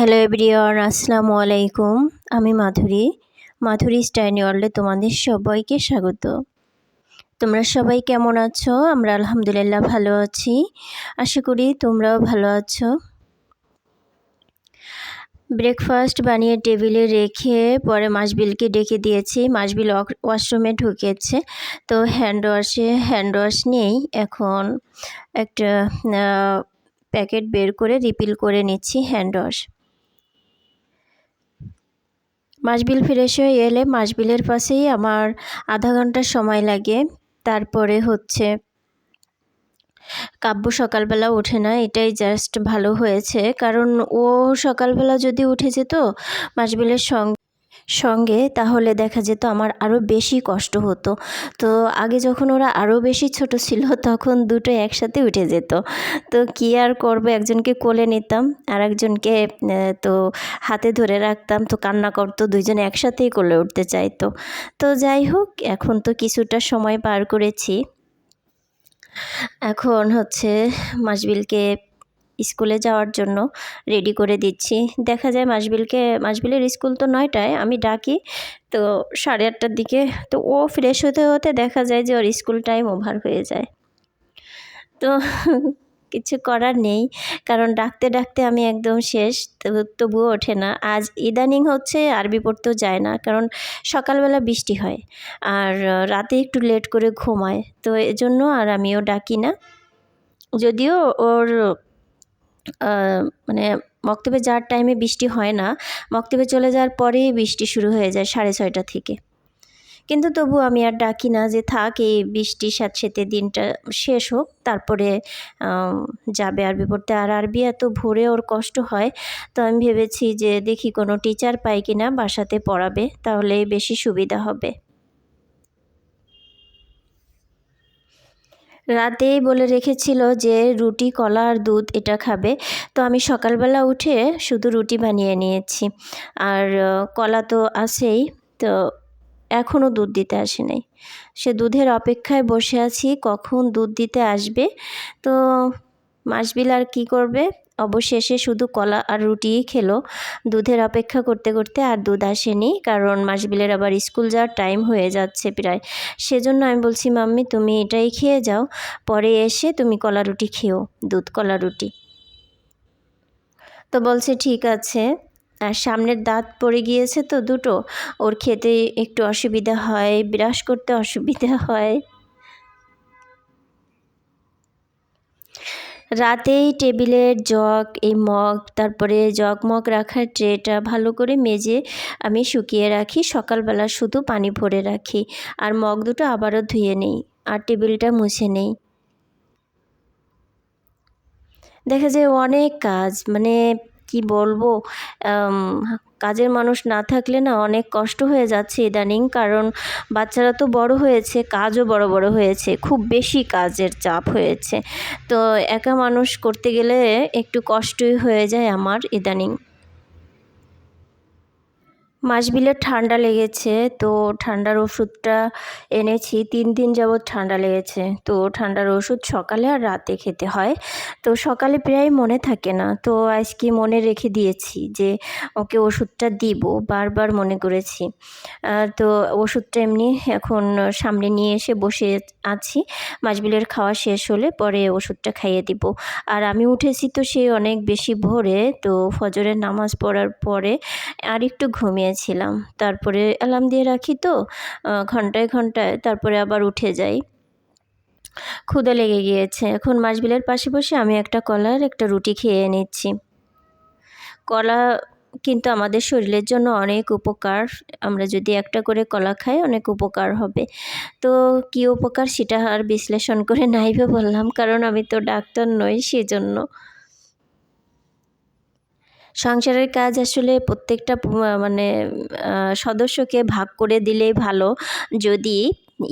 Hello everyone, আসসালামু আলাইকুম। আমি মাধুরী। মাধুরী স্টাইনি ওয়ার্ল্ডে তোমাদের সবাইকে স্বাগত। তোমরা সবাই কেমন আছো? আমরা আলহামদুলিল্লাহ ভালো আছি। আশা করি তোমরাও ভালো আছো। ব্রেকফাস্ট বানিয়ে টেবিলে রেখে পরে মাসবিলকে ডেকে দিয়েছি। মাসবিল ওয়াশরুমে ঢুকেছে। তো হ্যান্ড ওয়াশে, হ্যান্ড ওয়াশ নেই। এখন একটা প্যাকেট বের করে রিপিল করে নিচ্ছি হ্যান্ড ওয়াশ। মাসবিল ফ্রেশ হয়ে এলে মাসবিলের পাশেই আমার আধা ঘণ্টা সময় লাগে। তারপরে হচ্ছে কাব্য সকালবেলা ওঠে না, এটাই জাস্ট ভালো হয়েছে। কারণ ও সকালবেলা যদি উঠে যেত, মাসবিলের সঙ্গে সঙ্গে, তাহলে দেখা যেত আমার আরও বেশি কষ্ট হতো। তো আগে যখন ওরা আরও বেশি ছোট ছিল, তখন দুটো একসাথে উঠে যেত। তো কী আর করব, একজনকে কোলে নিতাম আর একজনকে তো হাতে ধরে রাখতাম। তো কান্না করতো, দুইজন একসাথেই কোলে উঠতে চাইতো। তো যাই হোক, এখন তো কিছুটা সময় পার করেছি। এখন হচ্ছে মাসবিলকে স্কুলে যাওয়ার জন্য রেডি করে দিচ্ছি। দেখা যায় মাসবিলকে, মাসবিলের স্কুল তো নয়টায়, আমি ডাকি। তো সাড়ে আটটার দিকে, তো ও ফ্রেশ হতে হতে দেখা যায় যে ওর স্কুল টাইম ওভার হয়ে যায়। তো কিছু করার নেই, কারণ ডাকতে ডাকতে আমি একদম শেষ তবুও ওঠে না। আজ ইদানিং হচ্ছে, আরবি পড়তেও যায় না, কারণ সকালবেলা বৃষ্টি হয়, আর রাতে একটু লেট করে ঘুমায়। তো এজন্য আর আমিও ডাকি না। যদিও ওর মানে মক্তবে যাওয়ার টাইমে বৃষ্টি হয় না। মক্তবে চলে যাওয়ার পরেই বৃষ্টি শুরু হয়ে যায় সাড়ে ছয়টা থেকে। কিন্তু তবু আমি আর ডাকি না যে থাক, এই বৃষ্টি সাথে দিনটা শেষ হোক, তারপরে যাবে আরবি পড়তে। আর আরবি এত ভোরে ওর কষ্ট হয়, তো আমি ভেবেছি যে দেখি কোনো টিচার পাই কি না বাসাতে পড়াবে তাহলে বেশি সুবিধা হবে। রাতেই বলে রেখেছিল যে, রুটি, কলা আর দুধ এটা খাবে। তো আমি সকালবেলা উঠে শুধু রুটি বানিয়ে নিয়েছি। আর কলা তো আসেই তো এখনও দুধ দিতে আসে নাই। সে দুধের অপেক্ষায় বসে আছি, কখন দুধ দিতে আসবে? তো মাসবিল আর কী করবে? অবশেষে শুধু কলা আর রুটিই খেলো। দুধের অপেক্ষা করতে করতে আর দুধ আসেনি, কারণ মাসবিলের আবার স্কুল যাওয়ার টাইম হয়ে যাচ্ছে প্রায়। সেজন্য আমি বলছি, মাম্মি, তুমি এটাই খেয়ে যাও, পরে এসে তুমি কলা রুটি খেও, দুধ কলা রুটি। তো বলছে, ঠিক আছে। আর সামনের দাঁত পড়ে গিয়েছে তো দুটো, ওর খেতে একটু অসুবিধা হয় ব্রাশ করতে অসুবিধা হয়। রাতেই টেবিলের জগ, এই মগ, তারপরে জগ মগ রাখার ট্রেটা ভালো করে মেজে আমি শুকিয়ে রাখি। সকালবেলা শুধু পানি ভরে রাখি। আর মগ দুটো আবারও ধুয়ে নেই। আর টেবিলটা মুছে নেই। দেখা যায় অনেক কাজ। মানে কি বলব? কাজের মানুষ না থাকলে না অনেক কষ্ট হয়ে যাচ্ছে ইদানিং, কারণ বাচ্চারা তো বড় হয়েছে, কাজও বড় বড় হয়েছে, খুব বেশি কাজের চাপ হয়েছে। তো একা মানুষ করতে গেলে একটু কষ্টই হয়ে যায় আমার ইদানিং। মাসবিলের ঠান্ডা লেগেছে, তো ঠান্ডার ওষুধটা এনেছি। তিন দিন যাবৎ ঠান্ডা লেগেছে, তো ঠান্ডার ওষুধ সকালে আর রাতে খেতে হয়। তো সকালে প্রায় মনে থাকে না, তো আজকে মনে রেখে দিয়েছি যে ওকে ওষুধটা দিব, বারবার মনে করেছি। তো ওষুধটা এমনি এখন সামনে নিয়ে এসে বসে আছি। মাসবিলের খাওয়া শেষ হলে পরে ওষুধটা খাইয়ে দিব। আর আমি উঠেছি তো সে অনেক বেশি ভোরে, তো ফজরের নামাজ পড়ার পরে আর একটু ঘুমিয়ে ঘুমিয়েছিলাম তারপরে অ্যালার্ম দিয়ে রাখি তো ঘন্টায় ঘন্টায়, তারপরে আবার উঠে যাই। ক্ষুদে লেগে গিয়েছে। এখন মাছবিলের পাশে বসে আমি একটা কলার, একটা রুটি খেয়ে নিচ্ছি। কলা কিন্তু আমাদের শরীরের জন্য অনেক উপকার। আমরা যদি একটা করে কলা খাই, অনেক উপকার হবে। তো কী উপকার সেটা আর বিশ্লেষণ করে নাইবে বললাম। কারণ আমি তো ডাক্তার নই সেজন্য। সংসারের কাজ আসলে প্রত্যেকটা মানে সদস্যকে ভাগ করে দিলেই ভালো। যদি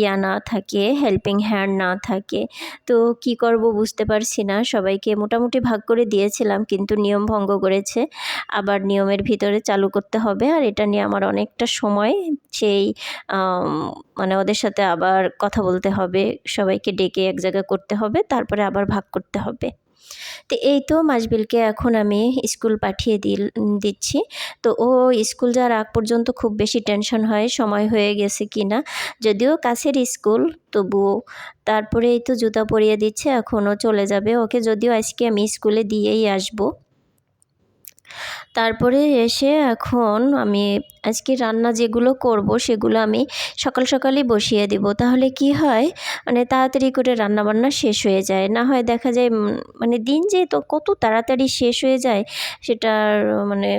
ইয়া না থাকে হেল্পিং হ্যান্ড না থাকে, তো কি করব বুঝতে পারছি না। সবাইকে মোটামুটি ভাগ করে দিয়েছিলাম, কিন্তু নিয়ম ভঙ্গ করেছে। আবার নিয়মের ভিতরে চালু করতে হবে, আর এটা নিয়ে আমার অনেকটা সময়। সেই মানে ওদের সাথে আবার কথা বলতে হবে, সবাইকে ডেকে এক জায়গায় করতে হবে, তারপরে আবার ভাগ করতে হবে। তো এই তো মাসবিলকে এখন আমি স্কুল পাঠিয়ে দিল, দিচ্ছি। তো ও স্কুল যাওয়ার আগ পর্যন্ত খুব বেশি টেনশন হয়, সময় হয়ে গেছে কি না যদিও কাছের স্কুল, তবুও। তারপরে এই তো জুতা পরিয়ে দিচ্ছে, এখনও চলে যাবে ওকে। যদিও আজকে আমি স্কুলে দিয়েই আসব। তারপরে এসে এখন আমি আজকে রান্না যেগুলো করব সেগুলো আমি সকাল সকালই বসিয়ে দিব। তাহলে কি হয়? মানে তাড়াতাড়ি করে রান্না বান্না শেষ হয়ে যায়। না হয় দেখা যায় মানে দিন যে তো কত তাড়াতাড়ি শেষ হয়ে যায় সেটার মানে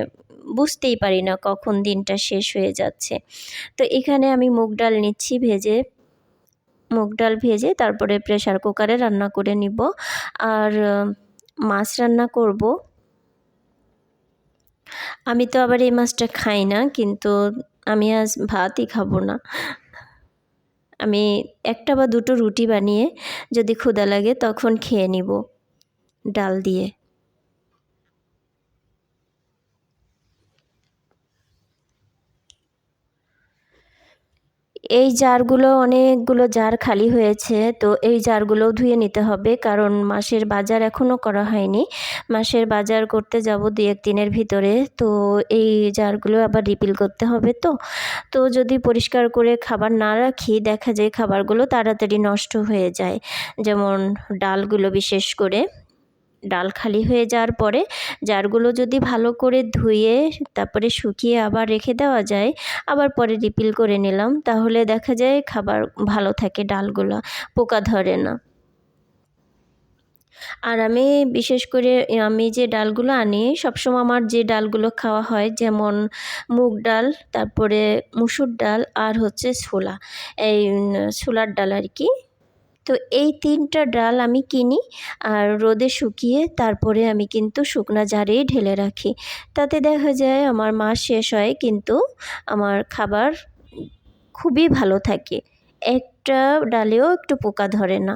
বুঝতেই পারি না কখন দিনটা শেষ হয়ে যাচ্ছে। তো এখানে আমি মুগ ডাল নিচ্ছি ভেজে। মুগ ডাল ভেজে তারপরে প্রেশার কুকারে রান্না করে নিব। আর মাছ রান্না করব। আমি তো আবার এই মাছটা খাই না, কিন্তু আমি আজ ভাতই খাব না। আমি একটা বা দুটো রুটি বানিয়ে যদি ক্ষুদা লাগে তখন খেয়ে নিব ডাল দিয়ে। এই জারগুলো অনেকগুলো জার খালি হয়েছে, তো এই জারগুলো ধুয়ে নিতে হবে, কারণ মাসের বাজার এখনও করা হয়নি। মাসের বাজার করতে যাব দু এক দিনের ভিতরে, তো এই জারগুলো আবার রিপিল করতে হবে তো। তো যদি পরিষ্কার করে খাবার না রাখি, দেখা যায় খাবারগুলো তাড়াতাড়ি নষ্ট হয়ে যায়, যেমন ডালগুলো বিশেষ করে। ডাল খালি হয়ে যাওয়ার পরে জারগুলো যদি ভালো করে ধুয়ে তারপরে শুকিয়ে আবার রেখে দেওয়া যায়, আবার পরে রিপিল করে নিলাম, তাহলে দেখা যায় খাবার ভালো থাকে ডালগুলো, পোকা ধরে না। আর আমি বিশেষ করে আমি যে ডালগুলো আনি, সবসময় আমার যে ডালগুলো খাওয়া হয়, যেমন মুগ ডাল, তারপরে মুসুর ডাল, আর হচ্ছে ছোলা। এই ছোলার ডাল আর কি। তো এই তিনটা ডাল আমি কিনি আর রোদে শুকিয়ে তারপরে আমি কিন্তু শুকনা জারেই ঢেলে রাখি। তাতে দেখা যায় আমার মাস শেষ হয় কিন্তু আমার খাবার খুবই ভালো থাকে। একটা ডালেও একটু পোকা ধরে না।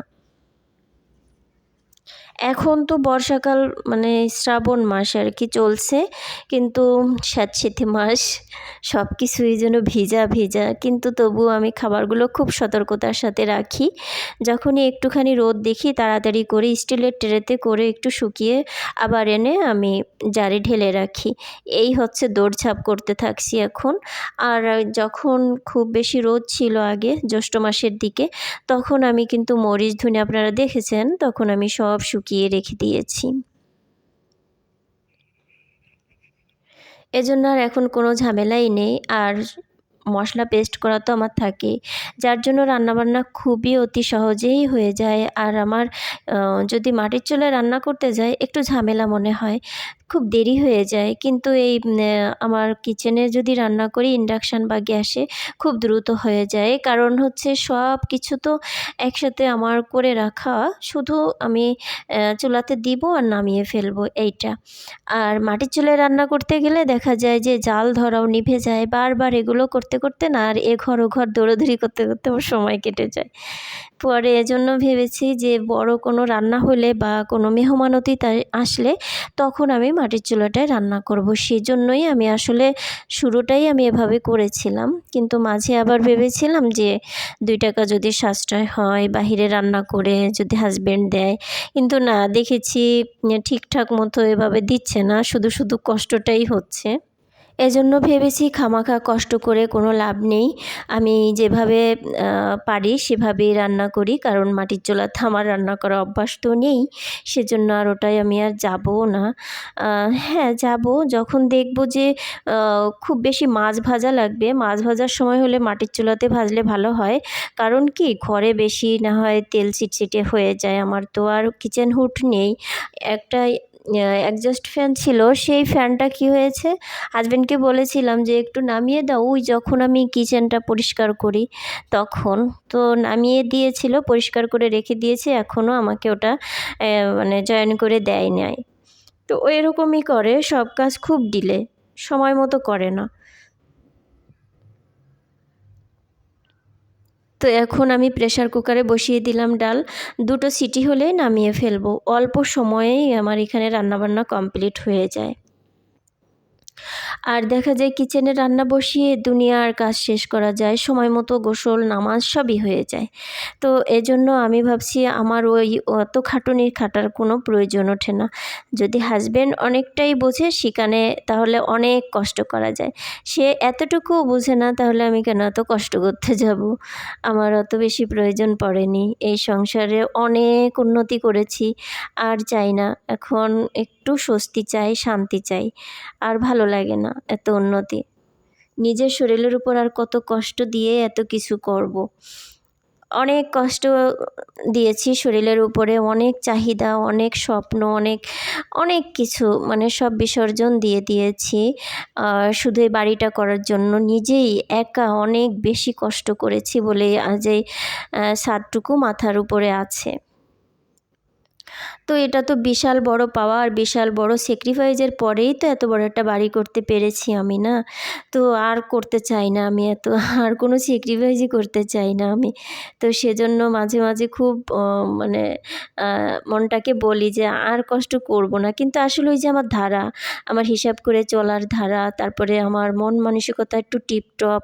এখন তো বর্ষাকাল মানে শ্রাবণ মাস আর কি চলছে, কিন্তু স্যাঁতসেঁতে মাস সব কিছুই যেন ভিজা ভিজা। কিন্তু তবু আমি খাবারগুলো খুব সতর্কতার সাথে রাখি। যখনই একটুখানি রোদ দেখি, তাড়াতাড়ি করে স্টিলের ট্রেতে করে একটু শুকিয়ে আবার এনে আমি জারে ঢেলে রাখি। এই হচ্ছে দৌড়ঝাঁপ করতে থাকছি এখন। আর যখন খুব বেশি রোদ ছিল আগে, জ্যৈষ্ঠ মাসের দিকে, তখন আমি কিন্তু মরিচ ধনে, আপনারা দেখেছেন, তখন আমি সব শুকিয়ে শুকিয়ে রেখে দিয়েছি। এজন্য আর এখন কোনো ঝামেলাই নেই। আর মশলা পেস্ট করা তো আমার থাকে। যার জন্য রান্নাবান্না খুবই অতি সহজেই হয়ে যায়। আর আমার যদি মাটির চুলায় রান্না করতে যায় একটু ঝামেলা মনে হয়। খুব দেরি হয়ে যায়। কিন্তু এই আমার কিচেনে যদি রান্না করি ইন্ডাকশান বা গ্যাসে খুব দ্রুত হয়ে যায়। কারণ হচ্ছে সব কিছু তো একসাথে আমার করে রাখা। শুধু আমি চুলাতে দিব আর নামিয়ে ফেলব এইটা। আর মাটির চুলায় রান্না করতে গেলে দেখা যায় যে জাল ধরাও নিভে যায়। বারবার এগুলো করতে করতে না, আর এ ঘর ও ঘর দৌড়োদৌড়ি করতে করতে আমার সময় কেটে যায়। পরে এজন্য ভেবেছি যে বড় কোনো রান্না হলে বা কোনো মেহমান অতিথি আসলে তখন আমি মাটির চুলাটায় রান্না করব সেই জন্যই আমি আসলে শুরুটাই আমি এভাবে করেছিলাম। কিন্তু মাঝে আবার ভেবেছিলাম যে দুই টাকা যদি সাশ্রয় হয়, বাহিরে রান্না করে যদি হাজব্যান্ড দেয়, কিন্তু না, দেখেছি ঠিকঠাক মতো এভাবে দিচ্ছে না, শুধু শুধু কষ্টটাই হচ্ছে। এজন্য ভেবেছি খামাখা কষ্ট করে কোনো লাভ নেই। আমি যেভাবে পারি সেভাবেই রান্না করি, কারণ মাটির চুলাতে আমার রান্না করা অভ্যাস তো নেই, সেজন্য আর ওটাই আমি আর যাব না। হ্যাঁ যাব। যখন দেখব যে খুব বেশি মাছ ভাজা লাগবে, মাছ ভাজার সময় হলে মাটির চুলাতে ভাজলে ভালো হয়। কারণ কি, ঘরে বেশি না হয় তেল চিটচিটে হয়ে যায়, আমার তো আর কিচেন হুট নেই। একটা অ্যাডজাস্ট ফ্যান ছিল, সেই ফ্যানটা কি হয়েছে? হাজব্যান্ডকে বলেছিলাম যে, একটু নামিয়ে দাও, ওই যখন আমি কিচেনটা পরিষ্কার করি, তখন। তো নামিয়ে দিয়েছিল, পরিষ্কার করে রেখে দিয়েছে এখনও আমাকে ওটা মানে জয়েন করে দেয় নাই। তো ওই রকমই করে, সব কাজ খুব ডিলে সময় মতো করে না। তো এখন আমি প্রেশার কুকারে বসিয়ে দিলাম ডাল। দুটো সিটি হলে নামিয়ে ফেলব। অল্প সময়েই আমার এখানে রান্নাবান্না কমপ্লিট হয়ে যায়। আর দেখা যায় কিচেনে রান্না বসিয়ে দুনিয়ার কাজ শেষ করা যায়, সময় মতো গোসল, নামাজ সবই হয়ে যায়। তো এজন্য আমি ভাবছি আমার ওই অত খাটুনির খাটার কোনো প্রয়োজন ওঠে না। যদি হাজব্যান্ড অনেকটাই বোঝে সেখানে তাহলে অনেক কষ্ট করা যায়। সে এতটুকুও বোঝে না তাহলে আমি কেন এত কষ্ট করতে যাব? আমার অত বেশি প্রয়োজন পড়েনি। এই সংসারে অনেক উন্নতি করেছি। আর চাই না, এখন একটু স্বস্তি চাই, শান্তি চাই। আর ভালো লাগে না, এত উন্নতি। নিজের শরীরের উপর আর কত কষ্ট দিয়ে এত কিছু করব। অনেক কষ্ট দিয়েছি শরীরের উপরে, অনেক চাহিদা, অনেক স্বপ্ন, অনেক অনেক কিছু মানে সব বিসর্জন দিয়ে দিয়েছি। শুধু এই বাড়িটা করার জন্য নিজেই একা অনেক বেশি কষ্ট করেছি বলে আজ এই সাতটুকু মাথার উপরে আছে। তো এটা তো বিশাল বড় পাওয়া আর বিশাল বড় স্যাক্রিফাইসের পরেই তো এত বড় একটা বাড়ি করতে পেরেছি আমি, না? তো আর করতে চাই না আমি এত, আর কোনো স্যাক্রিফাইসই করতে চাই না আমি। তো সেজন্য মাঝে মাঝে খুব মানে মনটাকে বলি যে আর কষ্ট করব না। কিন্তু আসলে ওই যে আমার ধারা, আমার হিসাব করে চলার ধারা, তারপরে আমার মন মানসিকতা একটু টিপটপ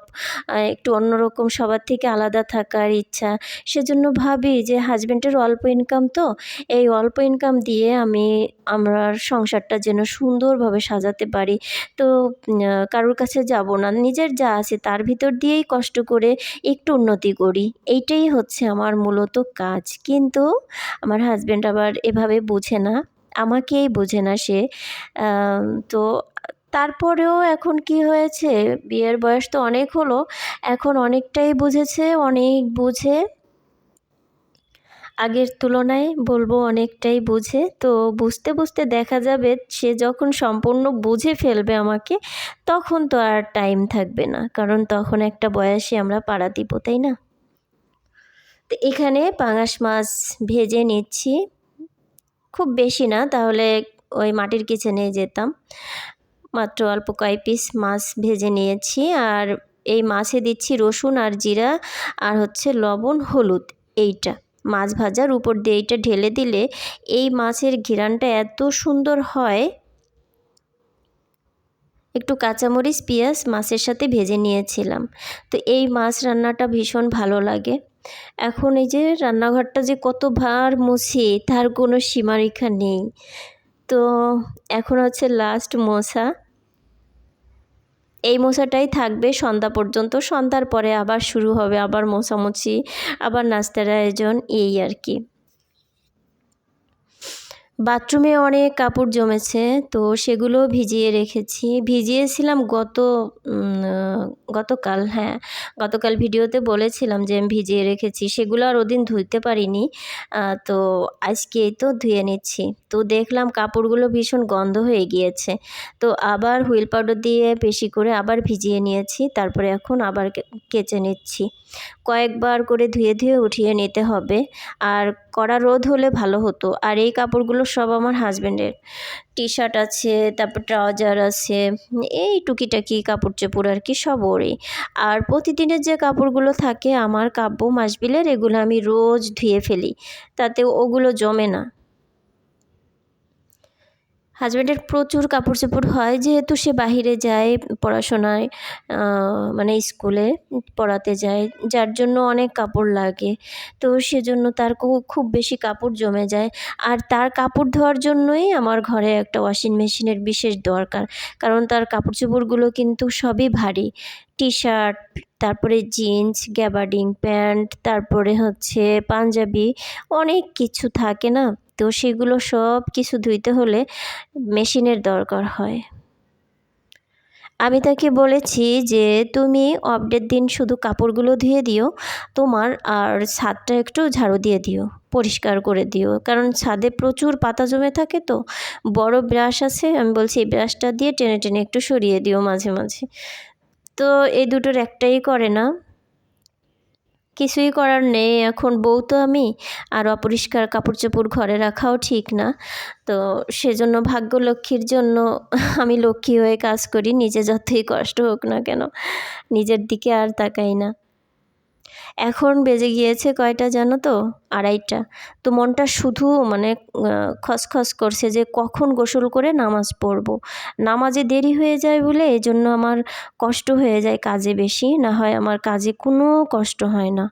একটু অন্যরকম, সবার থেকে আলাদা থাকার ইচ্ছা, সেজন্য ভাবি যে হাজব্যান্ডের অল্প ইনকাম তো, এই অল্প ইনকাম দিয়ে আমি আমার সংসারটা যেন সুন্দরভাবে সাজাতে পারি। তো কারোর কাছে যাব না। নিজের যা আছে তার ভিতর দিয়েই কষ্ট করে একটু উন্নতি করি। এইটাই হচ্ছে আমার মূলত কাজ। কিন্তু আমার হাজব্যান্ড আবার এভাবে বোঝে না। আমাকেই বোঝে না সে। তো তারপরেও এখন কি হয়েছে? বিয়ের বয়স তো অনেক হলো। এখন অনেকটাই বুঝেছে, অনেক বুঝে। আগের তুলনায় বলব অনেকটাই বুঝে। তো বুঝতে বুঝতে দেখা যাবে সে যখন সম্পূর্ণ বুঝে ফেলবে আমাকে, তখন তো আর টাইম থাকবে না। কারণ তখন একটা বয়সে আমরা পাড়া দিব, তাই না? তো এখানে পাঙাশ মাছ ভেজে নিচ্ছি। খুব বেশি না, তাহলে ওই মাটির কিচেনে যেতাম। মাত্র অল্প কয় পিস মাছ ভেজে নিয়েছি। আর এই মাছে দিচ্ছি রসুন আর জিরা, আর হচ্ছে লবণ, হলুদ, এইটা। মাছ ভাজার উপর দিয়ে এইটা ঢেলে দিলে এই মাছের ঘিরানটা এত সুন্দর হয়। একটু কাঁচামরিচ, পেঁয়াজ মাছের সাথে ভেজে নিয়েছিলাম। তো এই মাছ রান্নাটা ভীষণ ভালো লাগে। এখন এই যে রান্নাঘরটা যে কত ভার মুছি, তার কোনো সীমারেখা নেই। তো এখন হচ্ছে লাস্ট মশা। এই মশাটাই থাকবে, সন্ধ্যা পর্যন্ত। সন্ধ্যার পরে আবার শুরু হবে আবার মশামুছি আবার নাস্তার আয়োজন, এই আর কি। বাথরুমে অনেক কাপড় জমেছে, তো সেগুলো ভিজিয়ে রেখেছি। ভিজিয়েছিলাম গত গতকাল হ্যাঁ গতকাল ভিডিওতে বলেছিলাম যে আমি ভিজিয়ে রেখেছি, সেগুলো আর ওদিন ধুইতে পারিনি। তো আজকেই তো ধুয়ে নিচ্ছি। তো দেখলাম কাপড়গুলো ভীষণ গন্ধ হয়ে গিয়েছে। তো আবার হুইল পাউডার দিয়ে বেশি করে আবার ভিজিয়ে নিয়েছি, তারপরে এখন আবার কেচে নিচ্ছি। কয়েকবার করে ধুয়ে ধুয়ে উঠিয়ে নিতে হবে। আর কড়া রোদ হলে ভালো হতো। আর এই কাপড়গুলো সব আমার হাজব্যান্ডের টি শার্ট আছে, তারপর ট্রাউজার আছে, এই টুকিটাকি কাপড় চোপড় আর কি সব ওরই। আর প্রতিদিনের যে কাপড়গুলো থাকে, আমার কাব্য মাসবিলের এগুলো আমি রোজ ধুয়ে ফেলি। তাতে ওগুলো জমে না। হাজব্যান্ডের প্রচুর কাপড় চোপড় হয়, যেহেতু সে বাহিরে যায় পড়াশোনায় মানে স্কুলে পড়াতে যায়, যার জন্য অনেক কাপড় লাগে। তো সেজন্য তার খুব বেশি কাপড় জমে যায়। আর তার কাপড় ধোয়ার জন্যই আমার ঘরে একটা ওয়াশিং মেশিনের বিশেষ দরকার। কারণ তার কাপড় চোপড়গুলো কিন্তু সবই ভারী। টি শার্ট তারপরে জিন্স গ্যাবার্ডিং প্যান্ট তারপরে হচ্ছে পাঞ্জাবি, অনেক কিছু থাকে না? তো সেগুলো সব কিছু ধুইতে হলে মেশিনের দরকার হয়। আমি তাকে বলেছি যে, তুমি অপডেট দিন শুধু কাপড়গুলো ধুয়ে দিও, তোমার আর ছাদটা একটু ঝাড়ু দিয়ে দিও, পরিষ্কার করে দিও। কারণ ছাদে প্রচুর পাতা জমে থাকে তো, বড় ব্রাশ আছে, আমি বলছি এই ব্রাশটা দিয়ে টেনে টেনে একটু সরিয়ে দিও মাঝে মাঝে। তো এই দুটোর একটাই করে না। কিছুই করার নেই। এখন বউ তো আমি, আর অপরিষ্কার কাপড় চোপড় ঘরে রাখাও ঠিক না। তো সেজন্য ভাগ্য লক্ষ্মীর জন্য আমি লক্ষ্মী হয়ে কাজ করি, নিজে যতই কষ্ট হোক না কেন। নিজের দিকে আর তাকাই না। এখন বেজে গিয়েছে কয়টা জানো তো? আড়াইটা। তো মনটা শুধু মানে খসখস করছে যে কখন গোসল করে নামাজ পড়ব। নামাজে দেরি হয়ে যায় বলে এজন্য জন্য আমার কষ্ট হয়ে যায় কাজে বেশি, না হয় আমার কাজে কোনো কষ্ট হয় না।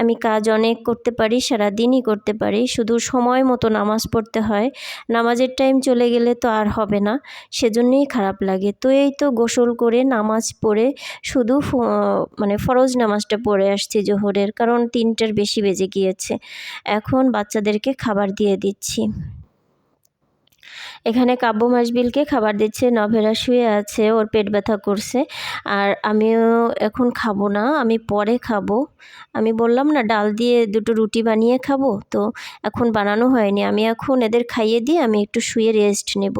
আমি কাজ অনেক করতে পারি সারা দিনই করতে পারি, শুধু সময় মতো নামাজ পড়তে হয়। নামাজের টাইম চলে গেলে তো আর হবে না, সেজন্যই খারাপ লাগে। তো এই তো গোসল করে, নামাজ পড়ে, শুধু মানে ফরজ নামাজটা পড়ে আসছি জোহরের, কারণ তিনটার বেশি বেজে গিয়েছে। এখন বাচ্চাদেরকে খাবার দিয়ে দিচ্ছি। এখানে কাব্য মাসবিলকে খাবার দিচ্ছে নভেরা শুয়ে আছে, ওর পেট ব্যথা করছে। আর আমিও এখন খাব না, আমি পরে খাব। আমি বললাম, না, ডাল দিয়ে দুটো রুটি বানিয়ে খাব। তো এখন বানানো হয়নি। আমি এখন এদের খাইয়ে দিয়ে আমি একটু শুয়ে রেস্ট নেব।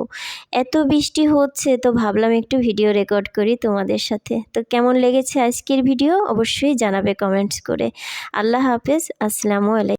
এত বৃষ্টি হচ্ছে, তো ভাবলাম একটু ভিডিও রেকর্ড করি তোমাদের সাথে। তো কেমন লেগেছে আজকের ভিডিও অবশ্যই জানাবে কমেন্টস করে। আল্লাহ হাফেজ, আসসালামু আলাইকুম